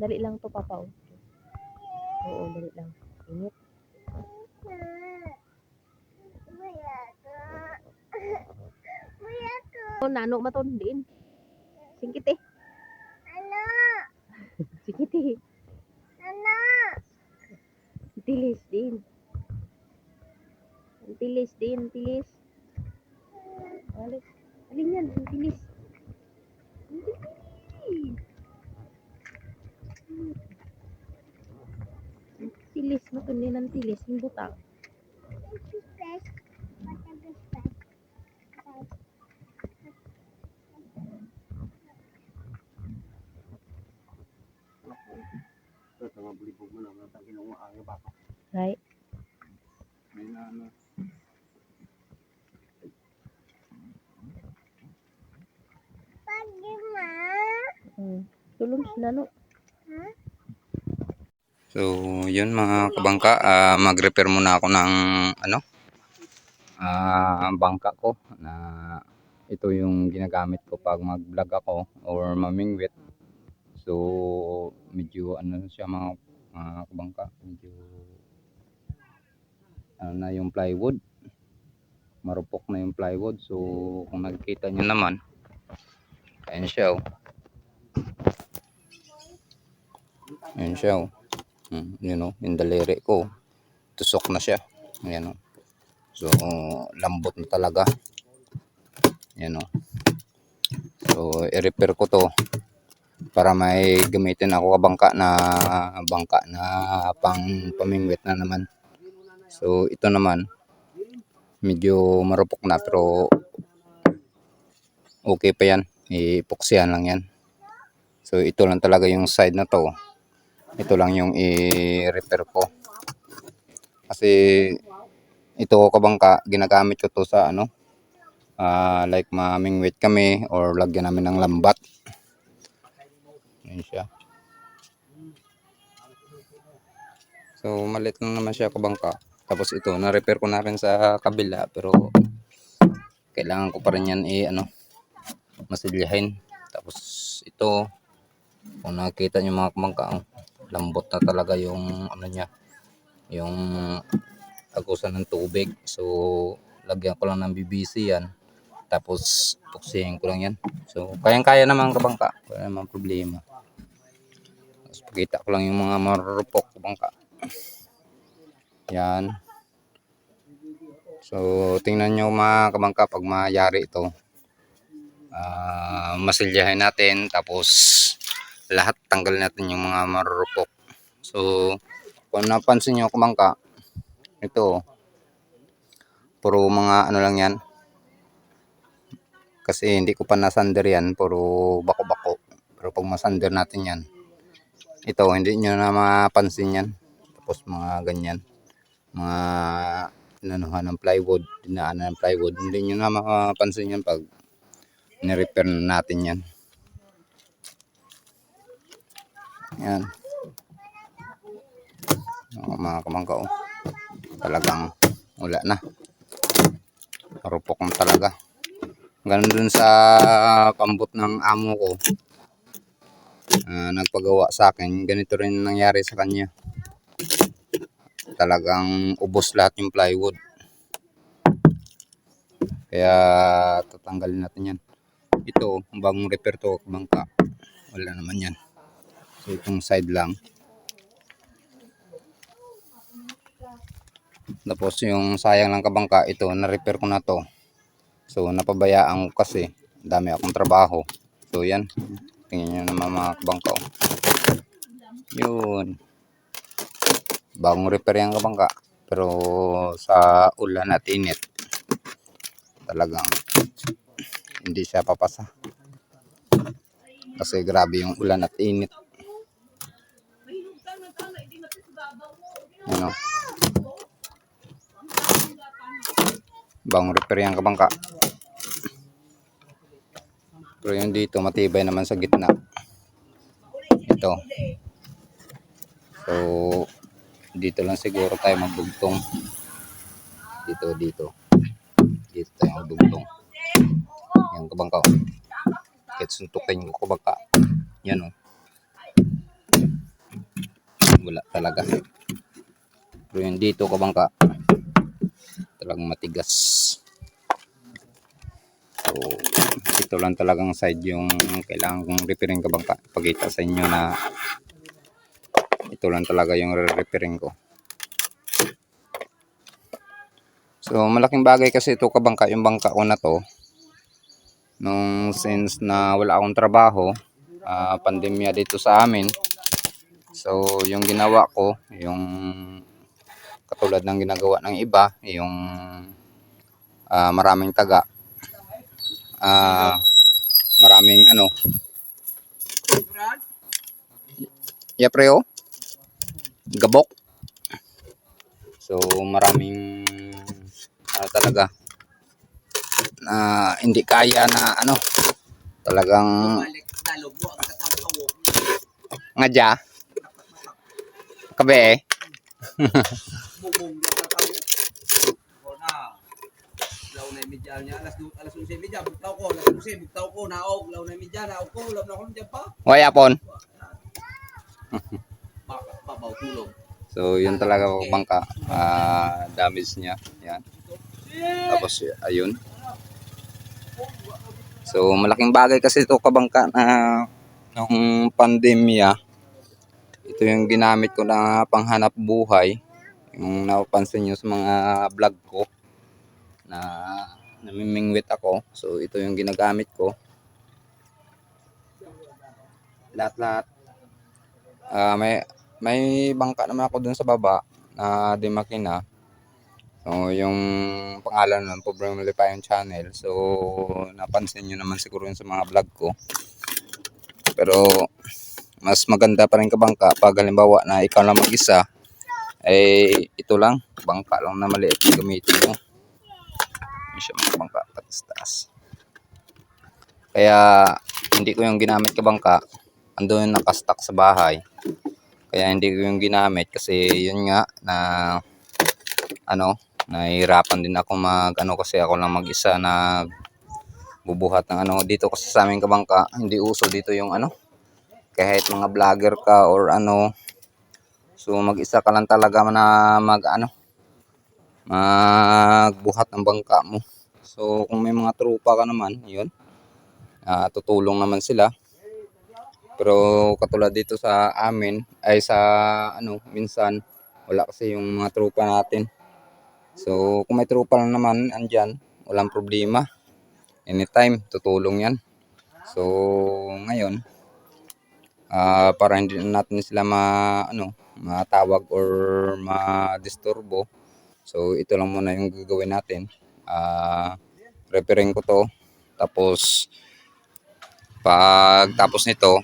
Dali lang to papa. oh. Oo, dali lang. Init. Oh, nano maton din. Singkit eh. Singkit eh. Tilis din. Tilis din, tilis. Alin, alin yan, tilis. Ang tilis. Ang Tilis, matun din ang tilis, yung butang. Ito, mga bulibog mo lang. Ang ginong ang baka. Right? May na ano. Hmm. Tulong si nano. So, yun mga kabangka, ah, mag-repair muna ako ng ano, ah, bangka ko na ito yung ginagamit ko pag mag-vlog ako or mamingwit. So, medyo ano siya mga, mga kabangka, medyo ano na yung plywood. Marupok na yung plywood. So, kung nakikita nyo naman, ayan siya oh. Ayan siya oh. Mm, you know, yung daliri ko, tusok na siya. Ayan o. So, lambot na talaga. Ayan o. So, i-repair ko to para may gamitin ako kabangka na bangka na pang pamingwit na naman. So, ito naman, medyo marupok na pero okay pa yan. Ipuksihan lang yan. So, ito lang talaga yung side na to ito lang yung i-repair ko. Kasi ito kabangka, ginagamit ko to sa ano, ah like mamingwit kami or lagyan namin ng lambat. Yan siya. So malit lang naman siya kabangka. Tapos ito, na-repair ko na rin sa kabila pero kailangan ko pa rin yan i ano, masilyahin. Tapos ito, kung nakita niyo mga kabangka, ang lambot na talaga yung ano niya yung agusan ng tubig. So lagyan ko lang ng BBC yan. Tapos puksihin ko lang yan. So kayang kaya naman kabangka. Wala naman problema. Tapos pakita ko lang yung mga marupok kabangka. Yan. So tingnan nyo mga kabangka pag mayari ito Ah, masilyahin natin. Tapos lahat tanggal natin yung mga marurupok. So, kung napansin nyo kumangka, ito, puro mga ano lang yan. Kasi hindi ko pa nasander yan, puro bako-bako. Pero pag masander natin yan, ito, hindi nyo na mapansin yan. Tapos mga ganyan, mga inanuhan ng plywood, dinaanan ng plywood, hindi nyo na mapansin yan pag nirepair na natin yan. Yan. O, mga kamangka oh. Talagang wala na. Marupok na talaga. Ganun dun sa pambot ng amo ko. ah, nagpagawa sa akin. Ganito rin nangyari sa kanya. Talagang ubos lahat yung plywood. Kaya tatanggalin natin yan. Ito, bagong repair to bangka. Wala naman yan. So itong side lang. Tapos yung sayang lang kabangka, ito, na-repair ko na to. So napabayaan ko kasi, dami akong trabaho. So yan, tingnan nyo naman mga kabangka. oh. Yun. Bagong repair yan kabangka. Pero sa ulan at init, talagang hindi siya papasa. Kasi grabe yung ulan at init. Ano? Bang repair yan kabangka. Pero yung dito matibay naman sa gitna. Ito. So, dito lang siguro tayo magdugtong. Dito, dito. Dito tayo magdugtong. Yan kabangka. Kahit suntukin ko kabangka. Yan o. wala talaga. Pero yung dito kabangka, talagang matigas. So, ito lang talagang side yung kailangan kong repairing kabangka. Pagkita sa inyo na ito lang talaga yung repairing ko. So, malaking bagay kasi ito kabangka, yung bangka ko na to. Nung since na wala akong trabaho, ah, pandemya dito sa amin. So, yung ginawa ko, yung katulad ng ginagawa ng iba, yung ah, maraming taga, ah, maraming ano, yeah preo, gabok. So, maraming ano talaga, na hindi kaya na ano, talagang ngadya. Kabe eh. Law na media niya, alas alas 11 media, bugtaw ko, alas 11, bugtaw ko, naog, law na media, naog ko, law na ko diyan pa. Waya pon. Baka babaw tulog. So, yun talaga ako bangka. Ah, damage niya. Yan. Tapos, ayun. So, malaking bagay kasi ito kabangka na nung pandemya. Ito yung ginamit ko na panghanap buhay. Yung napapansin nyo sa mga vlog ko na namimingwit ako. So, ito yung ginagamit ko. Lahat-lahat. Ah, may may bangka naman ako dun sa baba na di makina. So, yung pangalan nun, Problema Lipayan Channel. So, napansin nyo naman siguro yun sa mga vlog ko. Pero, mas maganda pa rin kabangka pag halimbawa na ikaw lang mag-isa, eh, ito lang, bangka lang na maliit gamitin mo. Yun siya mga bangka, patas-taas. Kaya, hindi ko yung ginamit kabangka. Ando yung nakastock sa bahay. Kaya hindi ko yung ginamit kasi yun nga na ano, nahihirapan din ako mag ano kasi ako lang mag-isa na bubuhat ng ano dito kasi sa aming kabangka hindi uso dito yung ano kahit mga vlogger ka or ano so mag-isa ka lang talaga na mag ano magbuhat ng bangka mo so kung may mga trupa ka naman yun ah, tutulong naman sila pero katulad dito sa amin ay sa ano minsan wala kasi yung mga tropa natin. So kung may tropa lang naman andyan, walang problema. Anytime tutulong 'yan. So ngayon ah para hindi natin sila ma ano, matawag or ma-disturbo. So ito lang muna yung gagawin natin. Ah repairing ko 'to. Tapos pag tapos nito,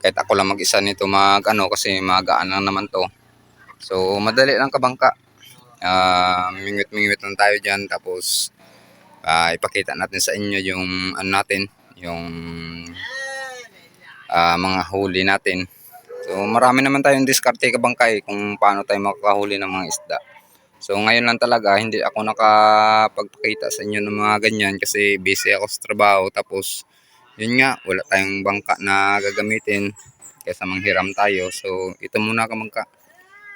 kahit ako lang mag-isa nito mag ano kasi magaan lang naman to. So madali lang kabangka. Ah, mingwit-mingwit lang tayo diyan tapos ah, ipakita natin sa inyo yung ano natin, yung ah, mga huli natin. So marami naman tayong diskarte kabangka eh, kung paano tayo makakahuli ng mga isda. So ngayon lang talaga hindi ako nakapagpakita sa inyo ng mga ganyan kasi busy ako sa trabaho tapos yun nga, wala tayong bangka na gagamitin kaysa manghiram tayo. So, ito muna kamangka.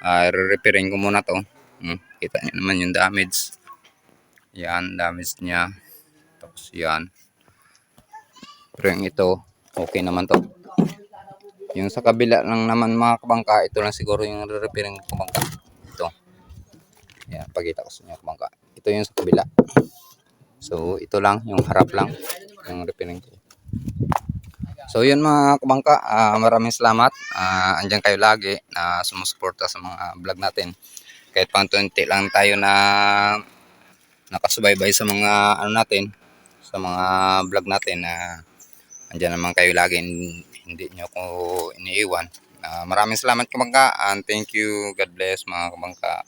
Uh, repairing ko muna to. Hmm, kita niyo naman yung damage. Yan, damage niya. Tapos yan. Pero yung ito, okay naman to. Yung sa kabila lang naman mga kabangka, ito lang siguro yung repairing ko kabangka. Ito. Yan, pagkita ko sa inyo kabangka. Ito yung sa kabila. So, ito lang, yung harap lang, yung repairing ko. So yun mga kabangka, ah, maraming salamat. Ah, andyan kayo lagi na sumusuporta sa mga vlog natin. Kahit pantunti lang tayo na nakasubaybay sa mga ano natin, sa mga vlog natin na andyan naman kayo lagi, hindi nyo ko iniiwan. Ah, maraming salamat kabangka and thank you. God bless mga kabangka.